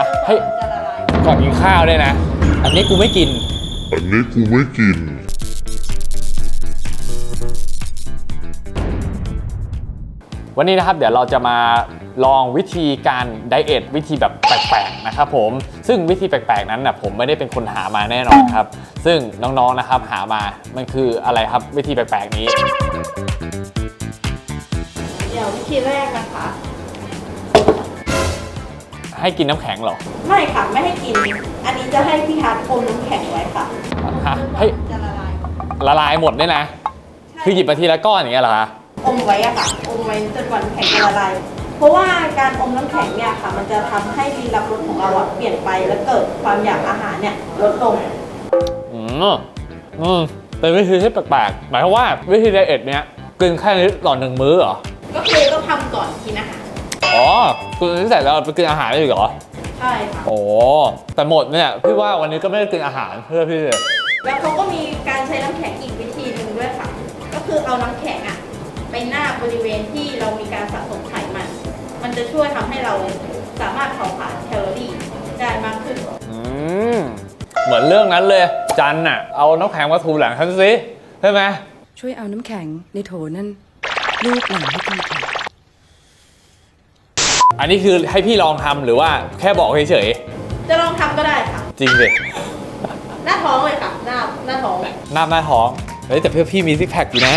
ะให้จะละลายก่อนกินข้าวด้วยนะ อันนี้กูไม่กิน อันนี้กูไม่กิน วันนี้นะครับเดี๋ยวเราจะมาลองวิธีการไดเอทวิธีแบบแปลกๆนะครับผมซึ่งวิธีแปลกๆนั้นนะผมไม่ได้เป็นคนหามาแน่นอนครับ ซึ่งน้องๆนะครับหามามันคืออะไรครับวิธีแปลกๆนี้ เดี๋ยววิธีแรกนะคะ ให้กินน้ำแข็งเหรอไม่ค่ะ ไม่ให้กิน อันนี้จะให้พี่ฮัทอมน้ำแข็งไว้ค่ะฮะให้จะละลายละลายหมดเนี่ยนะ คือหยิบมาทีละก้อนอย่างเงี้ยเหรอคะอมไว้อะค่ะ อมไว้จนกว่าน้ำแข็งจะละลาย เพราะว่าการอมน้ำแข็งเนี่ยค่ะ มันจะทำให้ลิ้นรับรสของเราอะเปลี่ยนไปแล้วเกิดความอยากอาหารเนี่ยลดลง อืมอืมเป็นวิธีที่แปลกๆหมายความว่าวิธีไดเอทเนี้ยกินแค่นี้ต่อหนึ่งมื้อเหรอก็คือต้องทำก่อนกินอาหาร อ๋อ กินที่เสร็จแล้วไปกินอาหารได้อีกเหรอ ใช่ค่ะ โอ้แต่หมดเนี่ยพี่ว่าวันนี้ก็ไม่ได้กินอาหารเพื่อพี่แล้วเขาก็มีการใช้น้ำแข็งอีกวิธีหนึ่งด้วยค่ะ ก็คือเอาน้ำแข็งอะไปหน้าบบริเวณที่เรามีการสะสมไขมัน มันจะช่วยทำให้เราสามารถเผาผลาญแคลอรี่ได้มากขึ้น อืมเหมือนเรื่องนั้นเลย จันน่ะเอาน้ำแข็งมาถูหลังฉันสิใช่ไหมช่วยเอาน้ำแข็งในโถนั่นลูบหลังให้ทีเถอะ อันนี้คือให้พี่ลองทำหรือว่าแค่บอกเฉยจะลองทำก็ได้ค่ะ ๆจริงดิหน้าท้องเลยค่ะ หน้าหน้าท้อง หน้าหน้าท้องเฮ้ยแต่เพื่อพี่มีซิกแพคอยู่นะ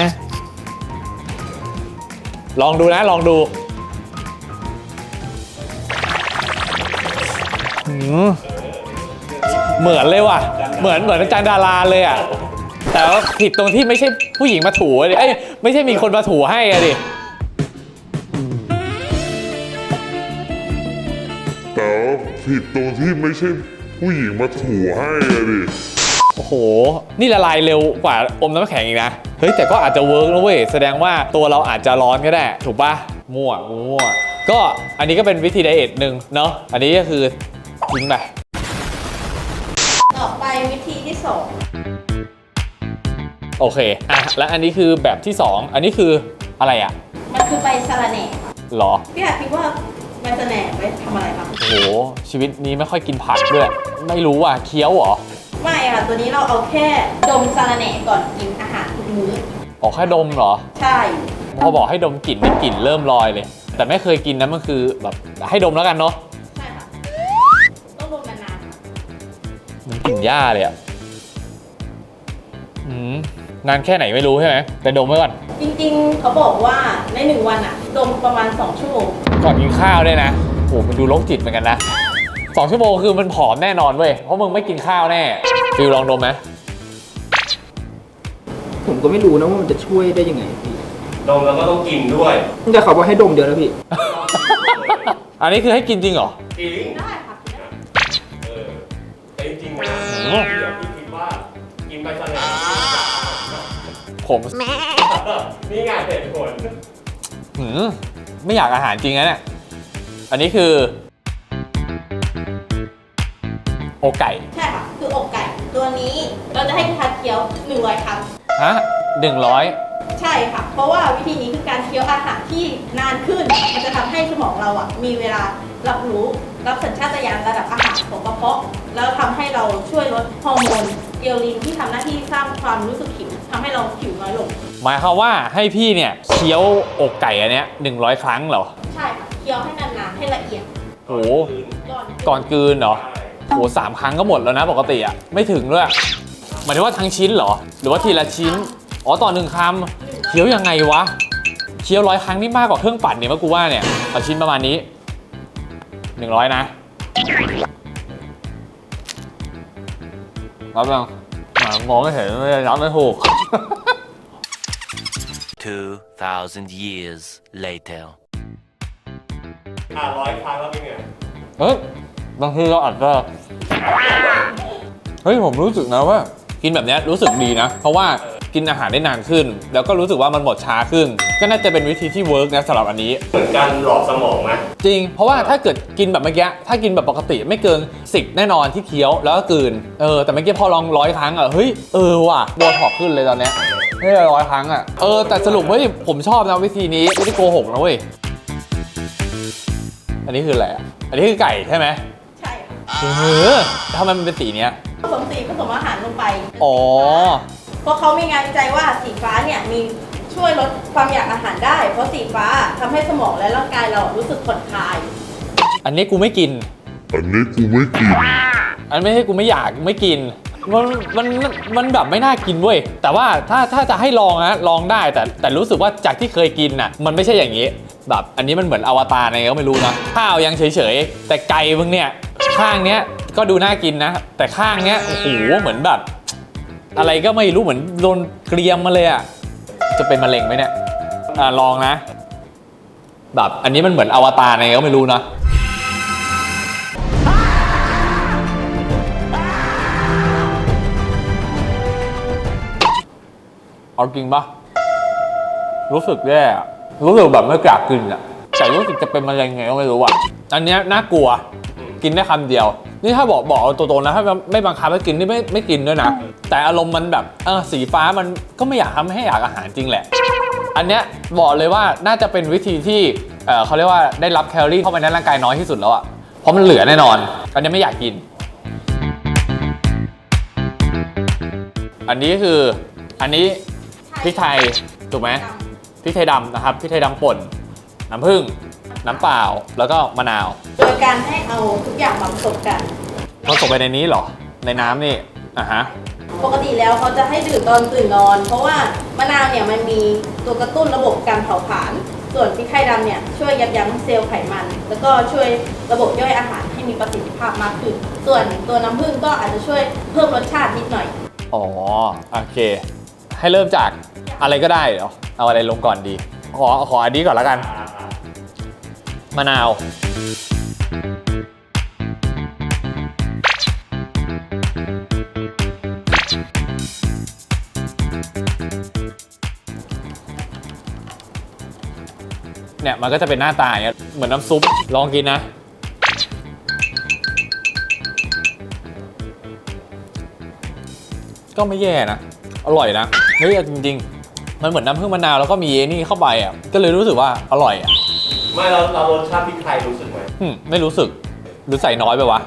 ลองดูนะลองดูหืมเหมือนเลยว่ะ เหมือนเหมือนอาจารย์ดาราเลยอะ แต่ว่าผิดตรงที่ไม่ใช่ผู้หญิงมาถูอะดิเอ้ยไม่ใช่มีคนมาถูให้อะดิ ผิดตรงที่ไม่ใช่ผู้หญิงมาถูให้อะดิ โอ้โห นี่ละลายเร็วกว่าอมน้ำแข็งอีกนะ เฮ้ย แต่ก็อาจจะเวิร์กนะเว้ย แสดงว่าตัวเราอาจจะร้อนก็ได้ ถูกปะมั่วมั่ว ก็อันนี้ก็เป็นวิธีไดเอทหนึ่งเนาะ อันนี้ก็คือทิ้งไป ต่อไปวิธีที่สองโอเค อะ แล้วอันนี้คือแบบที่ 2 อันนี้คืออะไรอะมันคือใบสะระแหน่ค่ะหรอ พี่อาจคิดว่าใบสะระแหน่ไว้ทำอะไรคะโอ้โหชีวิตนี้ไม่ค่อยกินผักด้วย ไม่รู้อะเคี้ยวเหรอ ไม่ค่ะ ตัวนี้เราเอาแค่ดมสะระแหน่ก่อนกินอาหารทุกมื้อออกแค่ดมเหรอ ใช่ พอบอกให้ดมกลิ่นนี่กลิ่นเริ่มลอยเลย แต่ไม่เคยกินนะมันคือแบบให้ดมแล้วกันเนาะใช่ค่ะ ต้องดมนานๆค่ะมันกลิ่นหญ้าเลยอะอืมนานแค่ไหนไม่รู้ใช่ไหมแต่ดมไว้ก่อน จริงๆ เขาบอกว่าในหนึ่งวันอะดมประมาณ 2 ชั่วโมง ก่อนกินข้าวด้วยนะโหมันดูโรคจิตเหมือนกันนะสองชั่วโมงคือมันผอมแน่นอนเว้ย เพราะมึงไม่กินข้าวแน่ฟิลลองดมไหมผมก็ไม่รู้นะว่ามันจะช่วยได้ยังไงพี่ดมแล้วก็ต้องกินด้วยแต่เขาบอกให้ดมเดียวแล้วพี่ อันนี้คือให้กินจริงเหรอ จริงได้ค่ะเออแต่จริงๆนะอืมอย่าพี่คิดว่ากินไปซะแล้วผมนี่ไงเหตุผลหืมไม่อยากอาหารจริงนะเนี่ย อันนี้คือโอไก่ใช่ค่ะคืออกไก่ตัวนี้เราจะให้พี่ทัดเคี้ยว100ครั้งฮะหนึ่งร้อยใช่ค่ะ เพราะว่าวิธีนี้คือการเคี้ยวอาหารที่นานขึ้น มันจะทำให้สมองเราอะมีเวลารับรู้รับสัญชาตญาณระดับอาหารของกระเพาะ แล้วทำให้เราช่วยลดฮอร์โมนเอลลินที่ทำหน้าที่สร้างความรู้สึกหิวทำให้เราหิวน้อยลง หมายความว่าให้พี่เนี่ยเคี้ยวอกไก่อันเนี้ยหนึ่งร้อยครั้งเหรอ ใช่ค่ะเคี้ยวให้นานๆ ให้ละเอียดโหก่อนก่อนกลืนเหรอโหสามครั้งก็หมดแล้วนะปกติอะไม่ถึงด้วยหมายถึงว่าทั้งชิ้นเหรอ หรือว่าทีละชิ้น อ๋อต่อหนึ่งคำเคี้ยวยังไงวะเคี้ยวร้อยครั้งนี่มากกว่าเครื่องปั่นเนี่ยเมื่อกูว่าเนี่ยเอาชิ้นประมาณนี้หนึ่งร้อยนะรับยังอ่ามองไม่เห็นไม่ได้รับไม่ถูก 2,000 years later. อะร้อยครั้งแล้วเป็นไงเฮ้ยบางทีเราอาจจะเฮ้ยผมรู้สึกนะว่า กินแบบเนี้ยรู้สึกดีนะ เพราะว่ากินอาหารได้นานขึ้น แล้วก็รู้สึกว่ามันหมดช้าขึ้น ก็น่าจะเป็นวิธีที่เวิร์กนะสำหรับอันนี้ เหมือนการหลอกสมองไหมจริง เพราะว่าถ้าเกิดกินแบบเมื่อกี้ถ้ากินแบบปกติไม่เกินสิบแน่นอนที่เคี้ยวแล้วก็กลืนเออแต่เมื่อกี้พอลองร้อยครั้งอะเฮ้ยเออว่ะบัวถอกขึ้นเลยตอนเนี้ยไม่ได้ร้อยครั้งอะเออแต่สรุปเฮ้ยผมชอบนะวิธีนี้ไม่ได้โกหกนะเว้ย อันนี้คืออะไรอะอันนี้คือไก่ใช่ไหมใช่เออทำไมมันเป็นสีเนี้ยผสมสีผสมอาหารลงไปอ๋อ เพราะเขามีงานวิจัยว่าสีฟ้าเนี่ยมีช่วยลดความอยากอาหารได้ เพราะสีฟ้าทำให้สมองและร่างกายเรารู้สึกผ่อนคลาย อันนี้กูไม่กิน อันนี้กูไม่กิน อันไม่ใช่กูไม่อยากไม่กิน มันมันมันแบบไม่น่ากินเว้ย แต่ว่าถ้าถ้าจะให้ลองนะลองได้แต่แต่รู้สึกว่าจากที่เคยกินน่ะ มันไม่ใช่อย่างนี้ แบบอันนี้มันเหมือนอวตารอะไรก็ไม่รู้นะข้าวยังเฉยๆ แต่ไก่มึงเนี่ย ข้างเนี้ยก็ดูน่ากินนะ แต่ข้างเนี้ยโอ้โหเหมือนแบบ อะไรก็ไม่รู้เหมือนโดนเกรียมมาเลยอะจะเป็นมะเร็งไหมเนี่ยอ่าลองนะ แบบอันนี้มันเหมือนอวตารอะไรก็ไม่รู้นะเอาจริงปะรู้สึกแย่อะ รู้สึกแบบไม่กล้ากินอะแต่รู้สึกจะเป็นมะเร็งไงก็ไม่รู้อะอันเนี้ยน่ากลัวกินได้คำเดียว นี่ถ้าบอกบอกตัวตรงนะถ้าไม่บังคับให้กินนี่ไม่ไม่กินด้วยนะ แต่อารมณ์มันแบบเออสีฟ้ามันก็ไม่อยากทำให้อยากอาหารจริงแหละ อันเนี้ยบอกเลยว่าน่าจะเป็นวิธีที่เออเขาเรียกว่าได้รับแคลอรี่เข้าไปในร่างกายน้อยที่สุดแล้วอะเพราะมันเหลือแน่นอนอันนี้ไม่อยากกิน อันนี้คืออันนี้พริกไทยถูกไหม พริกไทยดำนะครับพริกไทยดำป่น น้ำผึ้งน้ำเปล่าแล้วก็มะนาว โดยการให้เอาทุกอย่างมาผสมกันผสมไปในนี้เหรอ ในน้ำนี่อะฮะ ปกติแล้วเขาจะให้ดื่มตอนตื่นนอน เพราะว่ามะนาวเนี่ยมันมีตัวกระตุ้นระบบการเผาผลาญส่วนพริกไทยดำเนี่ยช่วยยับยั้งเซลล์ไขมัน แล้วก็ช่วยระบบย่อยอาหารให้มีประสิทธิภาพมากขึ้น ส่วนตัวน้ำผึ้งก็อาจจะช่วยเพิ่มรสชาตินิดหน่อย อ๋อ โอเค ให้เริ่มจาก อะไรก็ได้เหรอเอาอะไรลงก่อนดี ขอขออันนี้ก่อนล้วกัน มะนาวเนี่ยมันก็จะเป็นหน้าตาอย่างเงี้ยเหมือนน้ำซุปลองกินนะ ก็ไม่แย่นะ อร่อยนะเฮ้ยจริง ๆ มันเหมือนน้ำผึ้งมะนาวแล้วก็มีไอ้นี่เข้าไปอะก็เลยรู้สึกว่าอร่อยอะไม่เราเรารสชาติพริกไทยรู้สึกไหมหึไม่รู้สึกหรือใส่น้อยไปวะ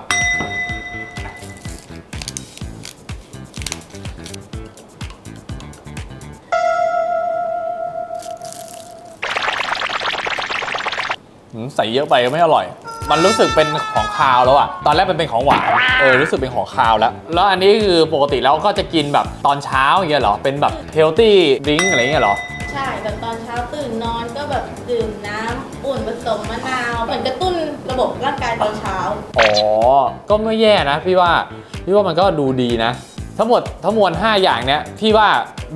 หืมใส่เยอะไปก็ไม่อร่อย มันรู้สึกเป็นของคาวแล้วอะตอนแรกมันเป็นของหวาน เออ รู้สึกเป็นของคาวแล้ว แล้วอันนี้คือปกติแล้วก็จะกินแบบตอนเช้าอย่างเงี้ยเหรอ เป็นแบบเฮลตี้ดริงอะไรเงี้ยเหรอ ใช่แบบตอนเช้าตื่นนอนก็แบบดื่มน้ำอุ่นผสมมะนาวเหมือนกระตุ้นระบบร่างกายตอนเช้า อ๋อ ก็ไม่แย่นะพี่ว่า พี่ว่ามันก็ดูดีนะ ทั้งหมดทั้งมวล 5 อย่างเนี้ยพี่ว่า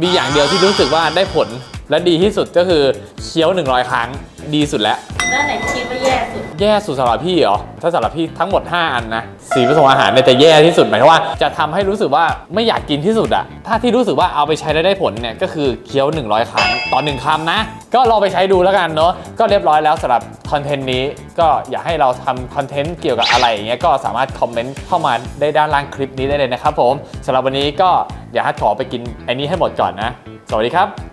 มีอย่างเดียวที่รู้สึกว่าได้ผลและดีที่สุดก็คือเคี้ยว 100 ครั้งดีสุดแล้ว ด้านไหนคิดว่าแย่สุด แย่สุดสำหรับพี่เหรอ ถ้าสำหรับพี่ทั้งหมด 5 อันนะสีผสมอาหารเนี่ยจะแย่ที่สุดหมายถึงว่าจะทำให้รู้สึกว่าไม่อยากกินที่สุดอะถ้าที่รู้สึกว่าเอาไปใช้แล้วได้ผลเนี่ยก็คือเคี้ยว 100 ครั้งต่อ1คำนะ ก็ลองไปใช้ดูแล้วกันเนาะก็เรียบร้อยแล้วสำหรับคอนเทนต์นี้ก็อยากให้เราทำคอนเทนต์เกี่ยวกับอะไรอย่างเงี้ยก็สามารถคอมเมนต์เข้ามาได้ด้านล่างคลิปนี้ได้เลยนะครับผมสำหรับวันนี้ก็อย่าให้ขอไปกินไอ้นี้ให้หมดก่อนนะ สวัสดีครับ